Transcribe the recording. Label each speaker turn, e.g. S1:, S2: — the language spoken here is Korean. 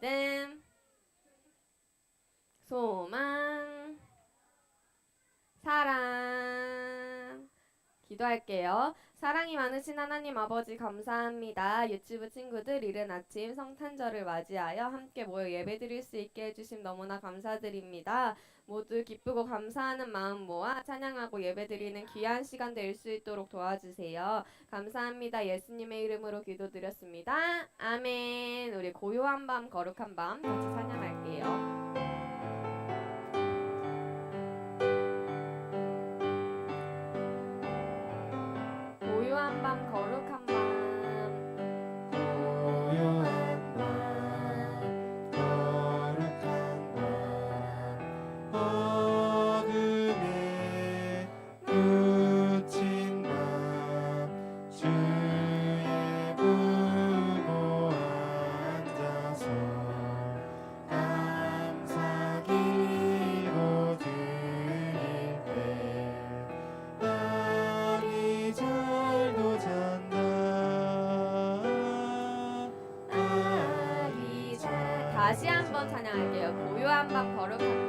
S1: 믿음, 소망, 사랑. 기도할게요. 사랑이 많으신 하나님 아버지 감사합니다. 유튜브 친구들 이른 아침 성탄절을 맞이하여 함께 모여 예배드릴 수 있게 해주심 너무나 감사드립니다. 모두 기쁘고 감사하는 마음 모아 찬양하고 예배드리는 귀한 시간 될 수 있도록 도와주세요. 감사합니다. 예수님의 이름으로 기도드렸습니다. 아멘. 우리 고요한 밤 거룩한 밤 같이 찬양할게요. 다시 한번 찬양할게요. 고요한 밤 거룩한 밤